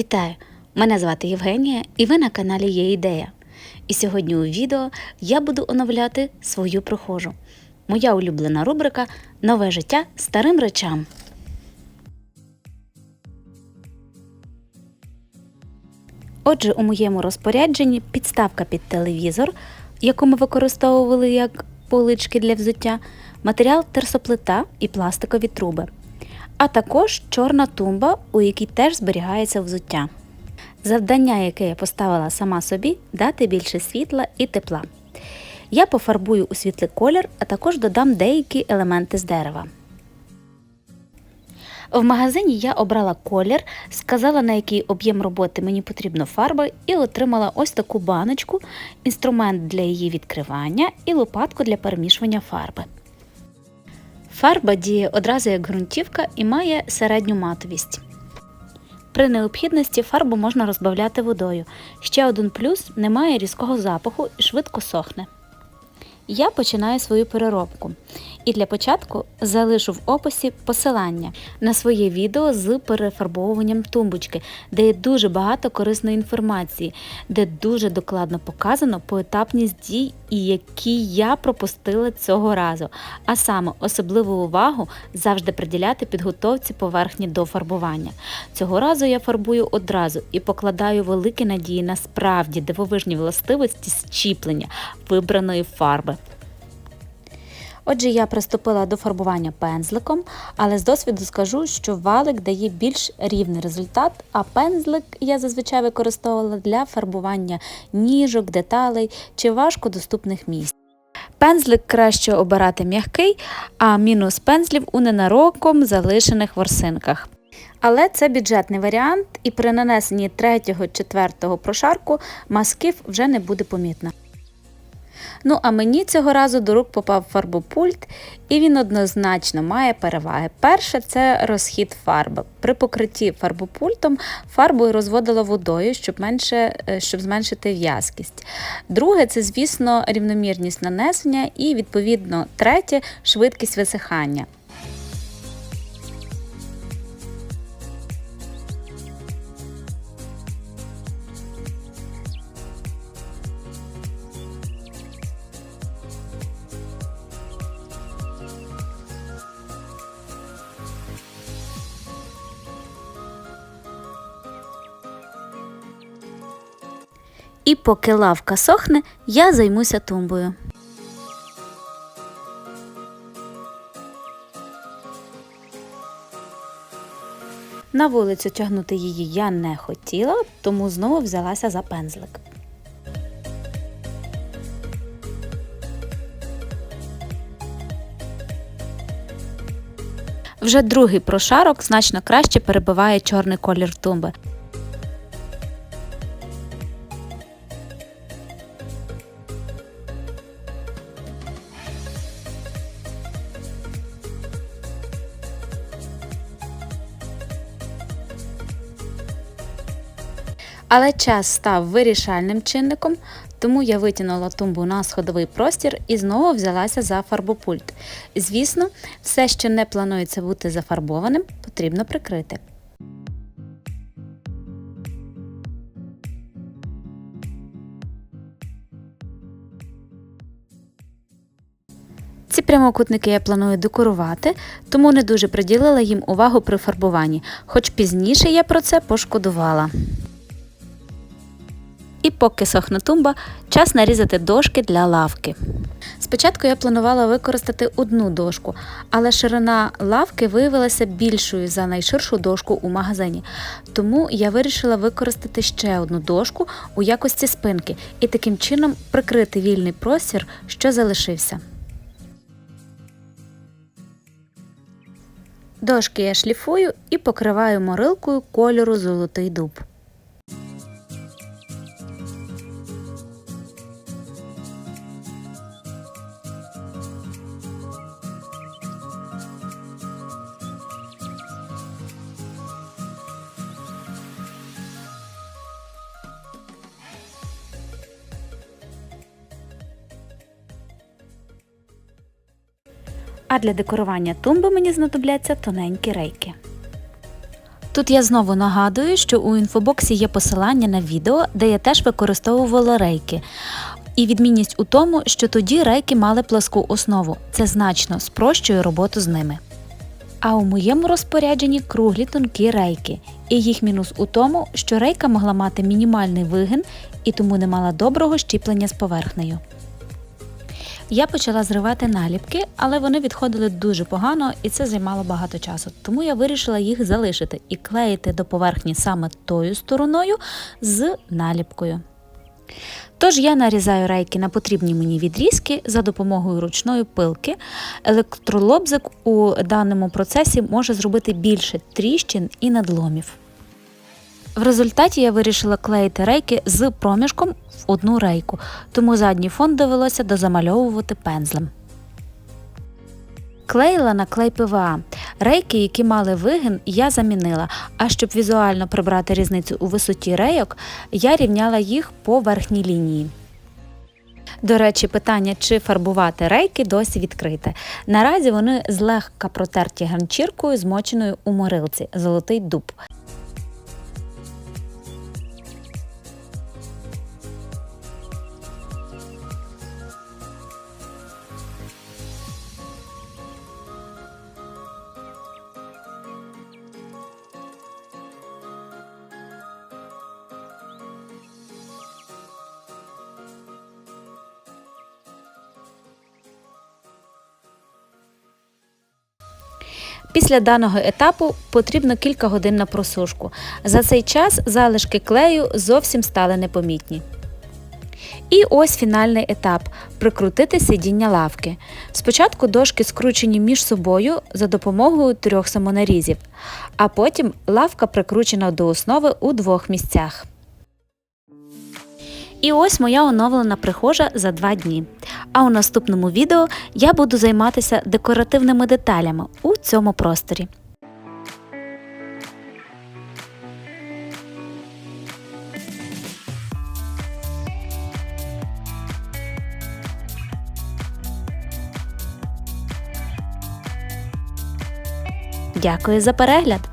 Вітаю! Мене звати Євгенія і ви на каналі Є ідея. І сьогодні у відео я буду оновляти свою прихожу. Моя улюблена рубрика Нове життя старим речам. Отже, у моєму розпорядженні підставка під телевізор, яку ми використовували як полички для взуття, матеріал терсоплита і пластикові труби, а також чорна тумба, у якій теж зберігається взуття. Завдання, яке я поставила сама собі, дати більше світла і тепла. Я пофарбую у світлий колір, а також додам деякі елементи з дерева. В магазині я обрала колір, сказала на який об'єм роботи мені потрібно фарби, і отримала ось таку баночку, інструмент для її відкривання і лопатку для перемішування фарби. Фарба діє одразу як ґрунтівка і має середню матовість. При необхідності фарбу можна розбавляти водою. Ще один плюс немає різкого запаху і швидко сохне. Я починаю свою переробку. І для початку залишу в описі посилання на своє відео з перефарбовуванням тумбочки, де є дуже багато корисної інформації, де дуже докладно показано поетапність дій, і які я пропустила цього разу. А саме особливу увагу завжди приділяти підготовці поверхні до фарбування. Цього разу я фарбую одразу і покладаю великі надії на справді дивовижні властивості щіплення вибраної фарби. Отже, я приступила до фарбування пензликом, але з досвіду скажу, що валик дає більш рівний результат, а пензлик я зазвичай використовувала для фарбування ніжок, деталей чи важкодоступних місць. Пензлик краще обирати м'який, а мінус пензлів у ненароком залишених ворсинках. Але це бюджетний варіант, і при нанесенні 3-4 прошарку масків вже не буде помітно. Ну, а мені цього разу до рук попав фарбопульт, і він однозначно має переваги. Перше це розхід фарби. При покритті фарбопультом фарбою розводила водою, щоб менше, е, щоб зменшити в'язкість. Друге, це, звісно, рівномірність нанесення, і, відповідно, третє швидкість висихання. І поки лавка сохне, я займуся тумбою. На вулицю тягнути її я не хотіла, тому знову взялася за пензлик. Вже другий прошарок значно краще перебиває чорний колір тумби. Але час став вирішальним чинником, тому я витягнула тумбу на сходовий простір і знову взялася за фарбопульт. Звісно, все, що не планується бути зафарбованим, потрібно прикрити. Ці прямокутники я планую декорувати, тому не дуже приділила їм увагу при фарбуванні, хоч пізніше я про це пошкодувала. І поки сохне тумба, час нарізати дошки для лавки. Спочатку я планувала використати одну дошку, але ширина лавки виявилася більшою за найширшу дошку у магазині. Тому я вирішила використати ще одну дошку у якості спинки і таким чином прикрити вільний простір, що залишився. Дошки я шліфую і покриваю морилкою кольору золотий дуб. А для декорування тумби мені знадобляться тоненькі рейки. Тут я знову нагадую, що у інфобоксі є посилання на відео, де я теж використовувала рейки. І відмінність у тому, що тоді рейки мали пласку основу. Це значно спрощує роботу з ними. А у моєму розпорядженні круглі тонкі рейки. І їх мінус у тому, що рейка могла мати мінімальний вигин і тому не мала доброго щіплення з поверхнею. Я почала зривати наліпки, але вони відходили дуже погано і це займало багато часу. Тому я вирішила їх залишити і клеїти до поверхні саме тою стороною з наліпкою. Тож я нарізаю рейки на потрібні мені відрізки за допомогою ручної пилки. Електролобзик у даному процесі може зробити більше тріщин і надломів. В результаті я вирішила клеїти рейки з проміжком в одну рейку, тому задній фон довелося дозамальовувати пензлем. Клеїла на клей ПВА. Рейки, які мали вигин, я замінила, а щоб візуально прибрати різницю у висоті рейок, я рівняла їх по верхній лінії. До речі, питання, чи фарбувати рейки, досі відкрите. Наразі вони злегка протерті ганчіркою, змоченою у морилці золотий дуб. Після даного етапу потрібно кілька годин на просушку. За цей час залишки клею зовсім стали непомітні. І ось фінальний етап прикрутити сидіння лавки. Спочатку дошки скручені між собою за допомогою трьох самонарізів, а потім лавка прикручена до основи у двох місцях. І ось моя оновлена прихожа за два дні. А у наступному відео я буду займатися декоративними деталями у цьому просторі. Дякую за перегляд!